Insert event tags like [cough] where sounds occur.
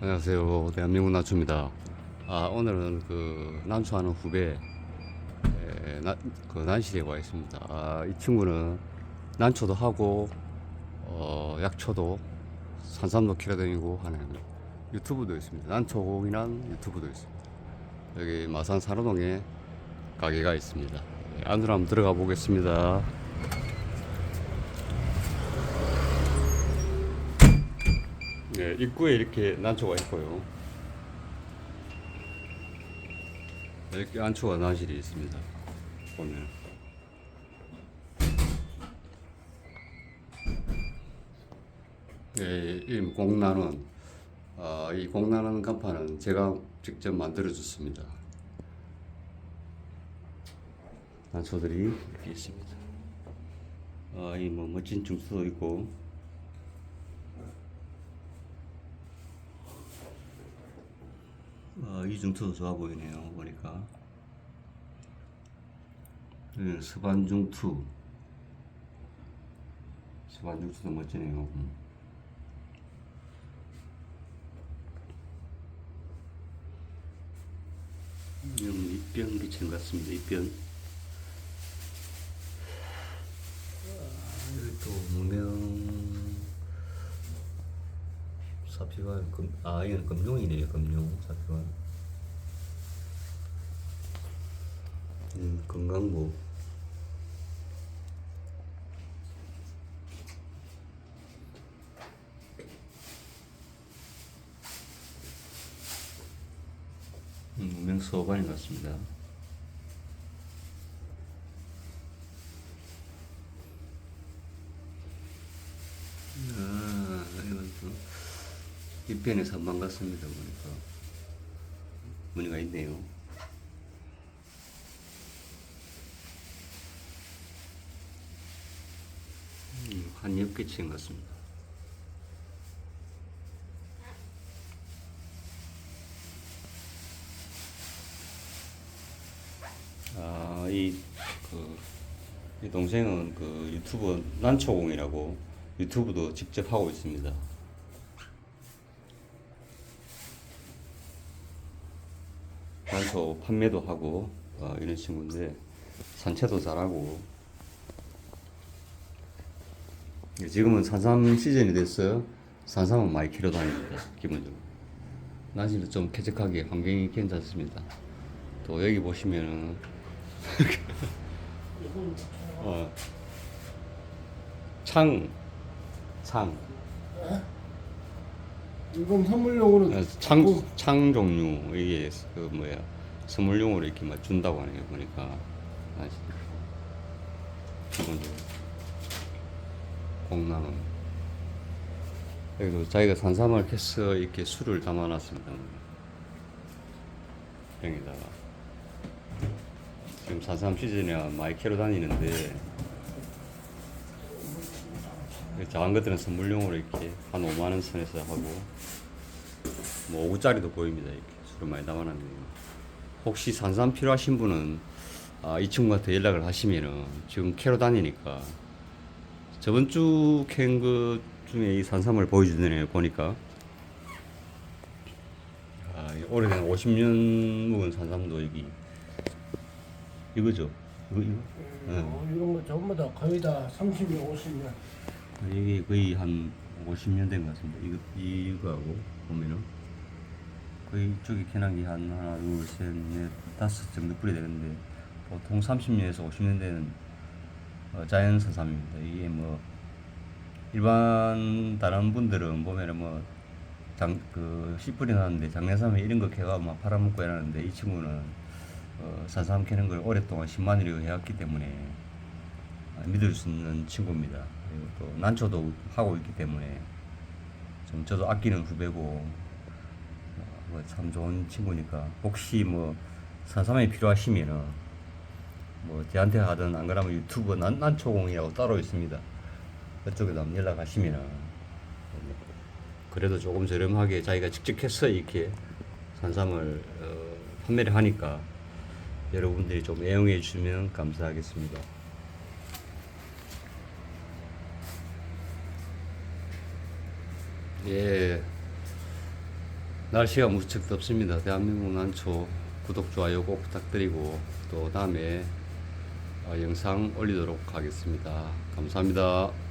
안녕하세요. 대한민국 난초입니다. 아, 오늘은 그 난초하는 후배, 그 난실에 와 있습니다. 아, 이 친구는 난초도 하고, 어, 약초도 산삼도 키러 다니고 하는 유튜브도 있습니다. 난초공이란 유튜브도 있습니다. 여기 마산 산호동에 가게가 있습니다. 예, 안으로 한번 들어가 보겠습니다. 네, 입구에 이렇게 난초가 있고요. 이렇게 안초가 난실이 있습니다. 보면. 네, 이 공란은 아, 이 공란은 간판은 제가 직접 만들어 줬습니다. 난초들이 이렇게 있습니다. 아, 이 뭐 멋진 중수도 있고 어, 이중투도 좋아 보이네요. 보니까. 네, 스반중투. 스반중투도 멋지네요. 음. 비치는 것 같습니다. 아, 여기 또 무명 사피가 금, 아 이건 금룡이네요 금룡 사피가 음, 건강보 음, 무명수호반인 것 같습니다. 아또 입변에 선만 같습니다 보니까. 무늬가 있네요 음, 한 엽기층 같습니다 아 이 그, 이 동생은 그 유튜브 난초공이라고 유튜브도 직접 하고 있습니다. 난초 판매도 하고 어, 이런 친구인데 산채도 잘하고 지금은 산삼 시즌이 됐어요. 산삼은 많이 키러 다닙니다. 기본적으로. 날씨는 좀 쾌적하게 환경이 괜찮습니다. 또 여기 보시면은 [laughs] 어, 창, 창, 이건 선물용으로 어, 창, 창 종류 이게 그 뭐야 선물용으로 이렇게 막 준다고 하네요 보니까 아시 기본적으로 공나무 여기도 자기가 산삼을 캐서 이렇게 술을 담아놨습니다 병에다가. 지금 산삼 시즌이야. 많이 캐러 다니는데. 작은 것들은 선물용으로 이렇게 한 5만 원 선에서 하고 뭐 5짜리도 보입니다. 이렇게 술을 많이 담아놨네요 혹시 산삼 필요하신 분은 아, 이 친구한테 연락을 하시면은 지금 캐러 다니니까 저번 주캔그 중에 이 산삼을 보여주네요 보니까 아, 이 오래된 50년 묵은 산삼도 여기 이거죠 이거 이거 네. 어, 이런 거 전부 다 거의 다 30년, 50년. 이게 거의 한 50년 된 것 같습니다. 이거, 이거하고 보면은 거의 이쪽에 캐나기 한 하나, 둘, 셋, 넷, 다섯 정도 뿌리 되는데 보통 30년에서 50년 되는 어, 자연 산삼입니다. 이게 뭐 일반 다른 분들은 보면은 뭐 장, 그, 씨뿌리 나는데 장례삼에 이런 거 캐가 막 팔아먹고 이러는데 이 친구는 어, 산삼 캐는 걸 오랫동안 10만 원이고 해왔기 때문에 아, 믿을 수 있는 친구입니다. 그리고 또 난초도 하고 있기 때문에 좀 저도 아끼는 후배고 어, 뭐 참 좋은 친구니까 혹시 뭐 산삼이 필요하시면은 뭐 저한테 하든 안 그러면 유튜브 난, 난초공이라고 따로 있습니다. 그쪽에도 한번 연락하시면은 그래도 조금 저렴하게 자기가 직접 해서 이렇게 산삼을 어, 판매를 하니까 여러분들이 좀 애용해 주시면 감사하겠습니다. 예. 날씨가 무척 덥습니다. 대한민국 난초 구독, 좋아요 꼭 부탁드리고 또 다음에 어, 영상 올리도록 하겠습니다. 감사합니다.